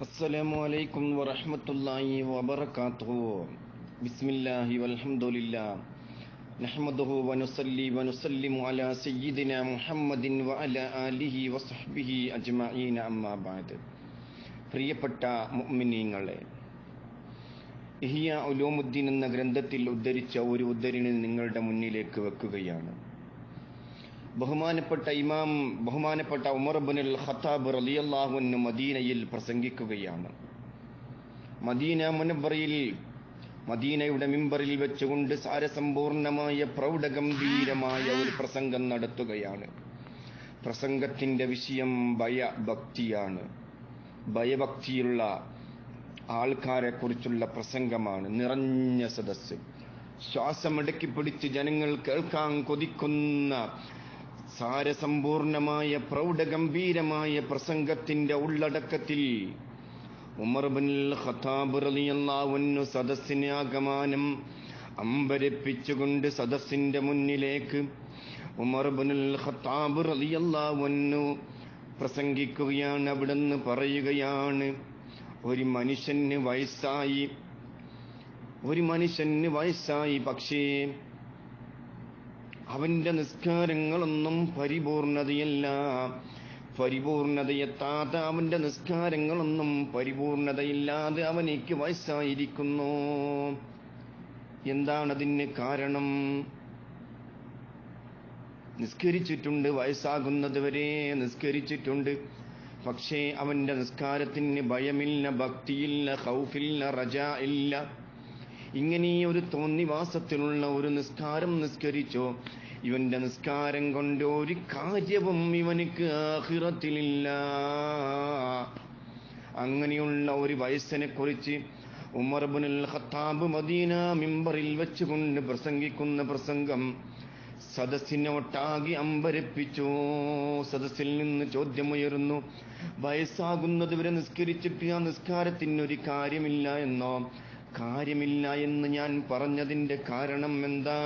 السلام عليكم ورحمة الله وبركاته بسم الله والحمد لله نحمده ونصلي ونسلم على سيدنا محمد وعلى آله وصحبه أجمعين أما بعد പ്രിയപ്പെട്ട മുഅ്മിനീങ്ങളെ ഇഹിയ ഉലൂമുദ്ദീൻ എന്ന ഗ്രന്ഥത്തിൽ ഉദ്ധരിച്ച ഒരു ഉദ്ധരണി നിങ്ങളുടെ മുന്നിലേക്ക് വെക്കുകയാണ് ബഹുമാനപ്പെട്ട ഇമാം ബഹുമാനപ്പെട്ട ഉമർബുനുൽ ഖത്താബ് റലിയല്ലാഹുവിന് മദീനയിൽ പ്രസംഗിക്കുകയാണ്. മദീന മുനബറയിൽ മദീനയുടെ മിമ്പറിൽ വെച്ചുകൊണ്ട് സാരസമ്പൂർണമായ പ്രൗഢഗംഭീരമായ ഒരു പ്രസംഗം നടത്തുകയാണ്. പ്രസംഗത്തിന്റെ വിഷയം ഭയഭക്തിയാണ്. ഭയഭക്തിയുള്ള ആൾക്കാരെ കുറിച്ചുള്ള പ്രസംഗമാണ്. നിറഞ്ഞ സദസ്സ്. ശ്വാസമടക്കി പിടിച്ച് ജനങ്ങൾ കേൾക്കാൻ കൊതിക്കുന്ന സാരസമ്പൂർണമായ പ്രൗഢഗംഭീരമായ പ്രസംഗത്തിന്റെ ഉള്ളടക്കത്തിൽ ഉമർ ബിൻ ഖത്താബ് സദസ്സിനെ ആഗമാനം അമ്പരപ്പിച്ചുകൊണ്ട് സദസ്സിന്റെ മുന്നിലേക്ക് ഉമർ ബിൻ ഖത്താബ് പ്രസംഗിക്കുകയാണ് അവിടുന്ന് പറയുകയാണ് ഒരു മനുഷ്യന് വയസ്സായി ഒരു മനുഷ്യന് വയസ്സായി പക്ഷേ അവന്റെ നിസ്കാരങ്ങളൊന്നും പരിപൂർണതയല്ല. പരിപൂർണതയെത്താത്ത അവന്റെ നിസ്കാരങ്ങളൊന്നും പരിപൂർണതയില്ലാതെ അവനേക്ക് വയസ്സായിരിക്കുന്നു. എന്താണതിന് കാരണം? നിസ്കരിച്ചിട്ടുണ്ട് വയസ്സാകുന്നത് വരെ നിസ്കരിച്ചിട്ടുണ്ട്. പക്ഷേ അവന്റെ നിസ്കാരത്തിന് ഭയമില്ല ഭക്തിയില്ല ഹൗഫില്ല റജ ഇല്ല. ഇങ്ങനെ ഒരു തോന്നിവാസത്തിലുള്ള ഒരു നിസ്കാരം നിസ്കരിച്ചോ ഇവന്റെ നിസ്കാരം കൊണ്ട് ഒരു കാര്യവും ഇവനിക്ക് ആഹിറത്തിലില്ല. അങ്ങനെയുള്ള ഒരു വയസ്സിനെ കുറിച്ച് ഉമർബുനിൽ ഖത്താബ് മദീന മിമ്പറിൽ വെച്ചുകൊണ്ട് പ്രസംഗിക്കുന്ന പ്രസംഗം സദസ്സിനെ ഒട്ടാകെ അമ്പരപ്പിച്ചു. സദസ്സിൽ നിന്ന് ചോദ്യമുയർന്നു വയസ്സാകുന്നത് വരെ നിസ്കരിച്ചിട്ട് ആ നിസ്കാരത്തിനൊരു കാര്യമില്ല എന്നോ കാര്യമില്ല എന്ന് ഞാൻ പറഞ്ഞതിന്റെ കാരണം എന്താ?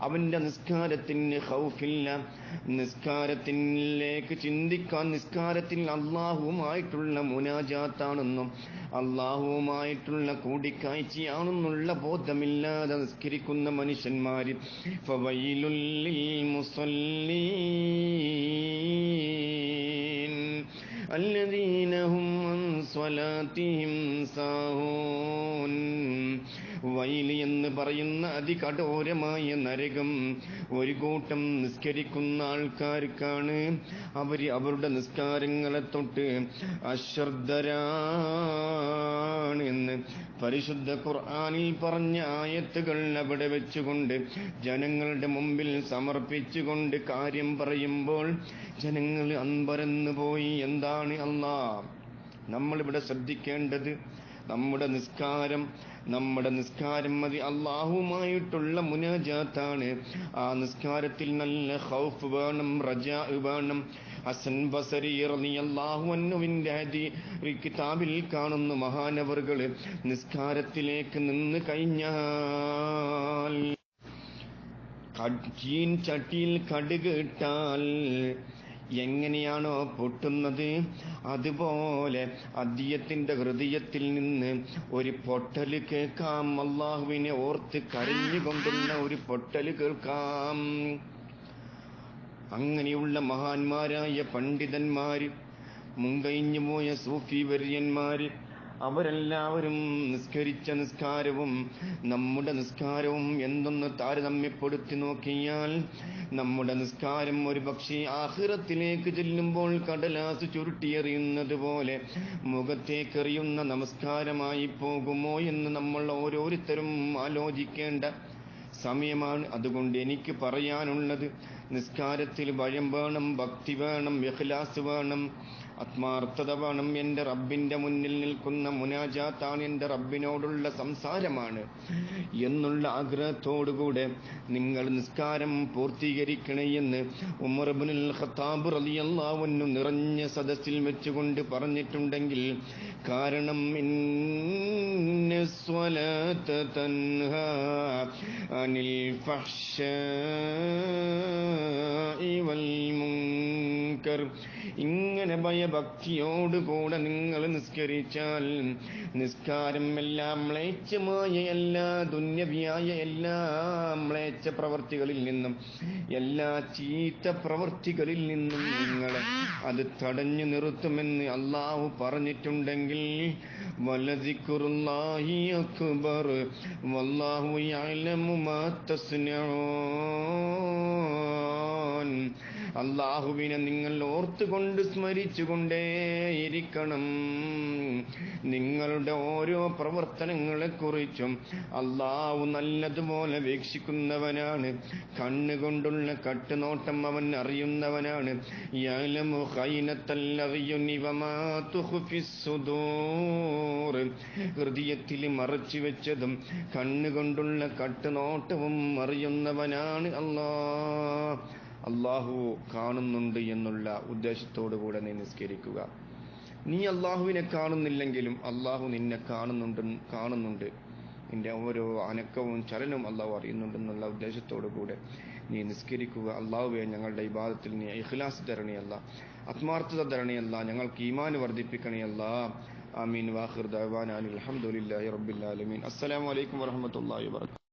അവന്റെ നിസ്കാരത്തിന് ഹൗഫില്ല നിസ്കാരത്തിലേക്ക് ചിന്തിക്കാൻ നിസ്കാരത്തിൽ അള്ളാഹുവുമായിട്ടുള്ള മുനാജാത്താണെന്നും അള്ളാഹുവുമായിട്ടുള്ള കൂടിക്കാഴ്ചയാണെന്നുള്ള ബോധമില്ലാതെ നിസ്കരിക്കുന്ന മനുഷ്യന്മാർ മുസല്ലീൻ അല്ലദീനഹും صلاتهم ساهون വൈലി എന്ന് പറയുന്ന അതികഠോരമായ നരകം ഒരു കൂട്ടം നിസ്കരിക്കുന്ന ആൾക്കാർക്കാണ് അവര് അവരുടെ നിസ്കാരങ്ങളെ തൊട്ട് അശ്രദ്ധരാണ് എന്ന് പരിശുദ്ധ ഖുർആാനിൽ പറഞ്ഞ ആയത്തുകൾ അവിടെ വെച്ചുകൊണ്ട് ജനങ്ങളുടെ മുമ്പിൽ സമർപ്പിച്ചുകൊണ്ട് കാര്യം പറയുമ്പോൾ ജനങ്ങൾ അൻപരന്നു പോയി എന്താണ് അല്ലാ നമ്മളിവിടെ ശ്രദ്ധിക്കേണ്ടത് നമ്മുടെ നിസ്കാരം നമ്മുടെ നിസ്കാരം മതി. അള്ളാഹുമായിട്ടുള്ള മുനാജാത്താണ്. ആ നിസ്കാരത്തിൽ നല്ല ഹൗഫ് വേണം റജ വേണം. ഹസൻ ബസരി അൻഹുവിന്റെ അതി കിതാബിൽ കാണുന്ന മഹാനവറുകൾ നിസ്കാരത്തിലേക്ക് നിന്ന് കഴിഞ്ഞാൽ ചട്ടിയിൽ കടുക് എങ്ങനെയാണോ പൊട്ടുന്നത്? അതുപോലെ അദ്ദേഹത്തിന്റെ ഹൃദയത്തിൽ നിന്ന് ഒരു പൊട്ടൽ കേൾക്കാം. അള്ളാഹുവിനെ ഓർത്ത് കരഞ്ഞുകൊണ്ടുള്ള ഒരു പൊട്ടൽ കേൾക്കാം. അങ്ങനെയുള്ള മഹാന്മാരായ പണ്ഡിതന്മാര് മുൻകഴിഞ്ഞു പോയ സൂഫി വര്യന്മാര് അവരെല്ലാവരും നിസ്കരിച്ച നിസ്കാരവും നമ്മുടെ നിസ്കാരവും എന്തൊന്ന് താരതമ്യപ്പെടുത്തി നോക്കിയാൽ നമ്മുടെ നിസ്കാരം ഒരു പക്ഷേ ആഹ്റത്തിലേക്ക് ചെല്ലുമ്പോൾ കടലാസ് ചുരുട്ടിയെറിയുന്നത് പോലെ മുഖത്തേക്കെറിയുന്ന നമസ്കാരമായി പോകുമോ എന്ന് നമ്മൾ ഓരോരുത്തരും ആലോചിക്കേണ്ട സമയമാണ്. അതുകൊണ്ട് എനിക്ക് പറയാനുള്ളത് നിസ്കാരത്തിൽ ഭയം വേണം ഭക്തി വേണം ഇഖ്ലാസ് വേണം. ആത്മാർത്ഥത വേണം എന്റെ റബ്ബിന്റെ മുന്നിൽ നിൽക്കുന്ന മുനാജാത്താണ് എന്റെ റബ്ബിനോടുള്ള സംസാരമാണ് എന്നുള്ള ആഗ്രഹത്തോടുകൂടെ നിങ്ങൾ നിസ്കാരം പൂർത്തീകരിക്കണേയെന്ന് എന്ന് ഉമർബുൽ ഖത്താബ് റളിയല്ലാഹു നിറഞ്ഞ സദസ്സിൽ വെച്ചുകൊണ്ട് പറഞ്ഞിട്ടുണ്ടെങ്കിൽ കാരണം അനിൽ ഫഹ്ശാഇ വൽ മുൻകർ ഇങ്ങനെ ഭയഭക്തിയോടുകൂടെ നിങ്ങൾ നിസ്കരിച്ചാൽ നിസ്കാരം എല്ലാം മ്ലേച്ഛമായ എല്ലാ ദുന്യവിയായ എല്ലാ മ്ലേച്ഛ പ്രവർത്തികളിൽ നിന്നും എല്ലാ ചീത്ത പ്രവർത്തികളിൽ നിന്നും നിങ്ങളെ അത് തടഞ്ഞു നിർത്തുമെന്ന് അള്ളാഹു പറഞ്ഞിട്ടുണ്ടെങ്കിൽ അക്ബർ വല്ലാഹു യഅലമു മാ അള്ളാഹുവിനെ നിങ്ങൾ ഓർത്തുകൊണ്ട് സ്മരിച്ചുകൊണ്ടേയിരിക്കണം. നിങ്ങളുടെ ഓരോ പ്രവർത്തനങ്ങളെ കുറിച്ചും അള്ളാഹു നല്ലതുപോലെ വീക്ഷിക്കുന്നവനാണ്. കണ്ണുകൊണ്ടുള്ള കട്ടുനോട്ടം അവൻ അറിയുന്നവനാണ്. ഹൃദയത്തിൽ മറച്ചു വെച്ചതും കണ്ണുകൊണ്ടുള്ള കട്ടുനോട്ടവും അറിയുന്നവനാണ് അല്ലാ അള്ളാഹു കാണുന്നുണ്ട് എന്നുള്ള ഉദ്ദേശത്തോടു കൂടെ നീ നിസ്കരിക്കുക. നീ അള്ളാഹുവിനെ കാണുന്നില്ലെങ്കിലും അള്ളാഹു നിന്നെ കാണുന്നുണ്ട് കാണുന്നുണ്ട്. നിന്റെ ഓരോ അനക്കവും ചലനവും അള്ളാഹു അറിയുന്നുണ്ടെന്നുള്ള ഉദ്ദേശത്തോടു കൂടെ നീ നിസ്കരിക്കുക. അള്ളാഹുവെ ഞങ്ങളുടെ ഇബാദത്തിൽ നീ ഇഖ്ലാസ് തരണയല്ല ആത്മാർത്ഥത തരണയല്ല ഞങ്ങൾക്ക് ഈമാന് വർദ്ധിപ്പിക്കണയല്ല. ആമീൻ. വാഹിർ ദഅവാന അലഹമുല്ലാ അൽഹംദുലില്ലാഹി റബ്ബിൽ ആലമീൻ. അസ്സലാമു അലൈക്കും വറഹ്മത്തുള്ളാഹി വബറകാതുഹു